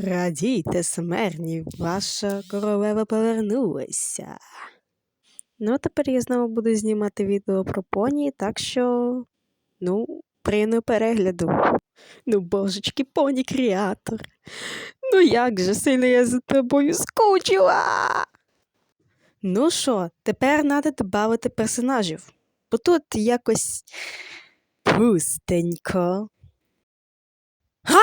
Радійте, смертні, ваша королева повернулася. Ну, тепер я знову буду знімати відео про поні, так що, ну, приємного перегляду. Ну, божечки, поні креатор. Ну як же сильно я за тобою скучила. Ну що, тепер треба додати персонажів. Бо тут якось пустенько. Га!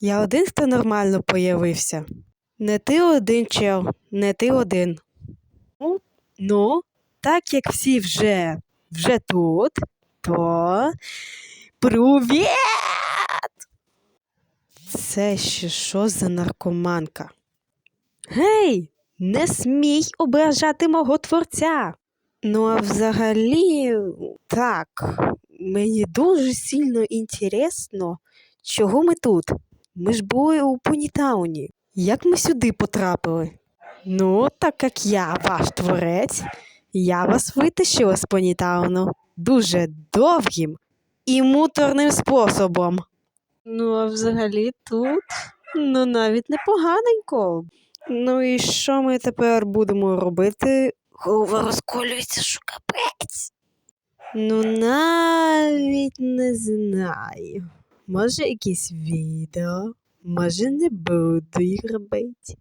Я один, хто нормально появився. Не ти один, чел, не ти один. Ну, Ну, так як всі вже, вже тут, то привіт! Це ще що за наркоманка? Гей, не смій ображати мого творця. Ну, а взагалі, так, мені дуже сильно інтересно, чого ми тут. Ми ж були у Понітауні. Як ми сюди потрапили? Ну, так як я ваш творець, я вас витащила з Понітауну дуже довгим і муторним способом. Ну, а взагалі тут, ну, навіть непоганенько. Ну і що ми тепер будемо робити? Голова розколюється, що капець. Ну, навіть не знаю. Може, якісь відео, може, не буду їх робити.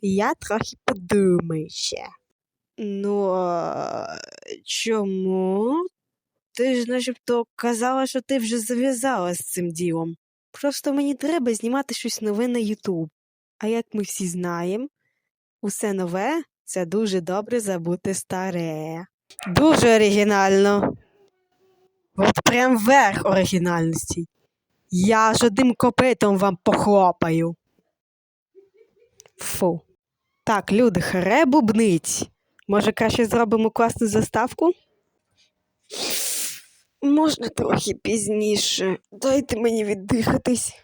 Я трохи подумаю ще. Ну, чому? Ти ж начебто казала, що ти вже зав'язала з цим ділом. Просто мені треба знімати щось нове на Ютуб. А як ми всі знаємо, усе нове це дуже добре забути старе. Дуже оригінально. От прям верх оригінальності. Я ж одним копитом вам похлопаю. Фу. Так, люди, харе бубнить. Може, краще зробимо класну заставку? Можна трохи пізніше. Дайте мені віддихатись.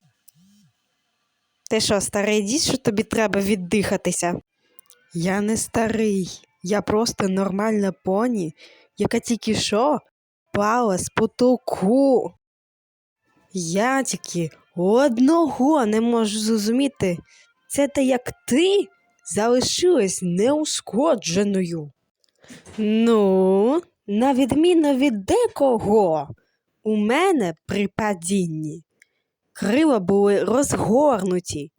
Ти що, старий дід, що тобі треба віддихатися? Я не старий. Я просто нормальна поні, яка тільки що пала з потолку. Я тільки одного не можу зрозуміти. Це те, як ти залишилась неушкодженою. Ну, на відміну від декого, у мене при падінні крила були розгорнуті.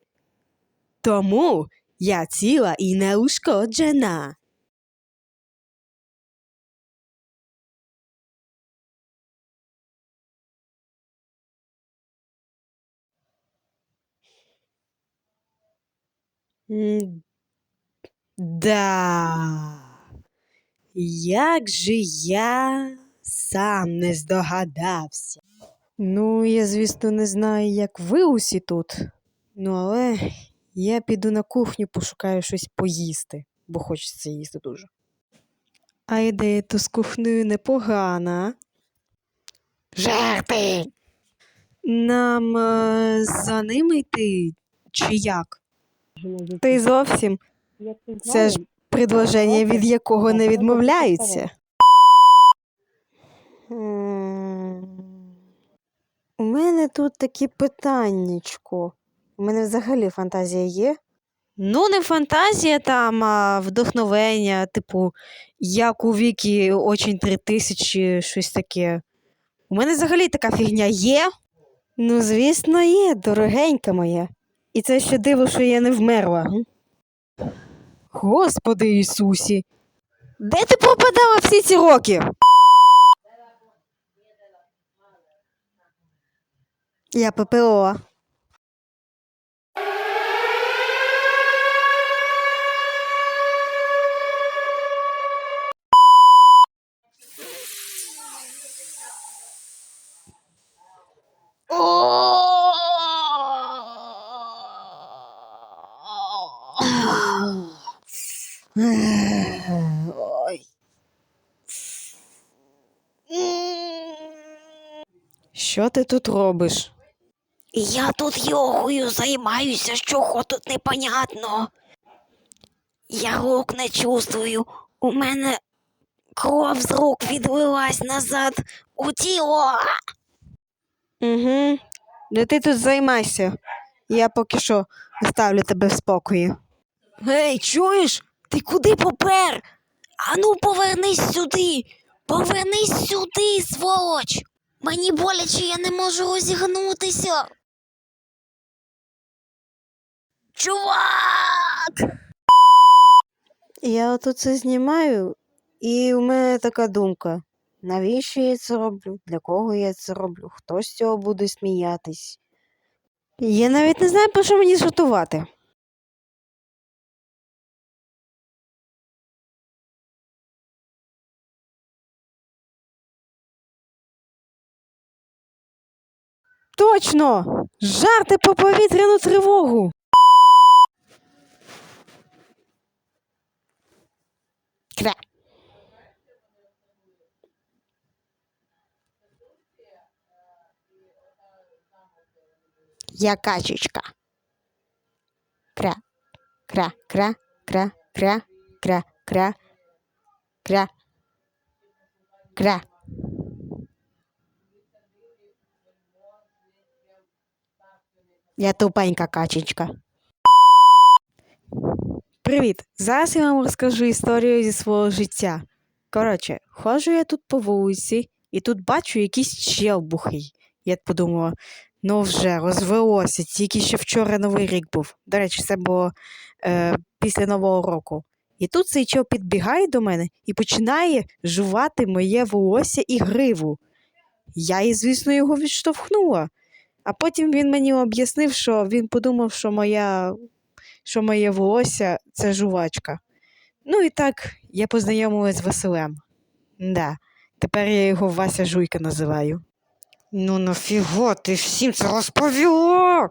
Тому я ціла і неушкоджена. Да. Як же я сам не здогадався. Ну, я, звісно, не знаю, як ви усі тут. Ну, але я піду на кухню, пошукаю щось поїсти, бо хочеться їсти дуже. А ідея то з кухнею непогана. Жерти! Нам е, за ними йти чи як? Ти зовсім це ж предложення, від якого не відмовляються. У мене тут такі питаннячко. У мене взагалі фантазія є. Ну, не фантазія там, а вдохновення, типу, як у Вікі очень 3000, щось таке. У мене взагалі така фігня є. Ну, звісно, є, дорогенька моя. І це ще диво, що я не вмерла. Господи Ісусі. Де ти пропадала всі ці роки? Я ППО. Що ти тут робиш? Я тут йогою займаюся, чого тут непонятно. Я рук не чувствую. У мене кров з рук відлилась назад у тіло. Угу. де ти тут займайся. Я поки що оставлю тебе в спокої. Гей, чуєш? Ти куди попер? Ану, повернись сюди. Повернись сюди, сволоч. Мені боляче, я не можу розігнутися. Чувак! Я отут це знімаю, і у мене така думка. Навіщо я це роблю? Для кого я це роблю? Хто з цього буде сміятись? Я навіть не знаю, про що мені жартувати. Точно! Жарти по повітряну тривогу. Кря. Я качечка. Кря. Кря, кря, кря, кря, кря, кря, кря, кря. Я тупенька качечка. Привіт! Зараз я вам розкажу історію зі свого життя. Коротше, ходжу я тут по вулиці, і тут бачу якийсь чел бухий. Я подумала, ну вже розвелося, тільки ще вчора новий рік був. До речі, це було е, після Нового року. І тут цей чел підбігає до мене і починає жувати моє волосся і гриву. Я, і, звісно, його відштовхнула. А потім він мені об'яснив, що він подумав, що моя що моє волосся це жувачка. Ну і так я познайомилась з Василем. Да, тепер я його Вася Жуйка називаю. Ну нафіго ти всім це розповіла?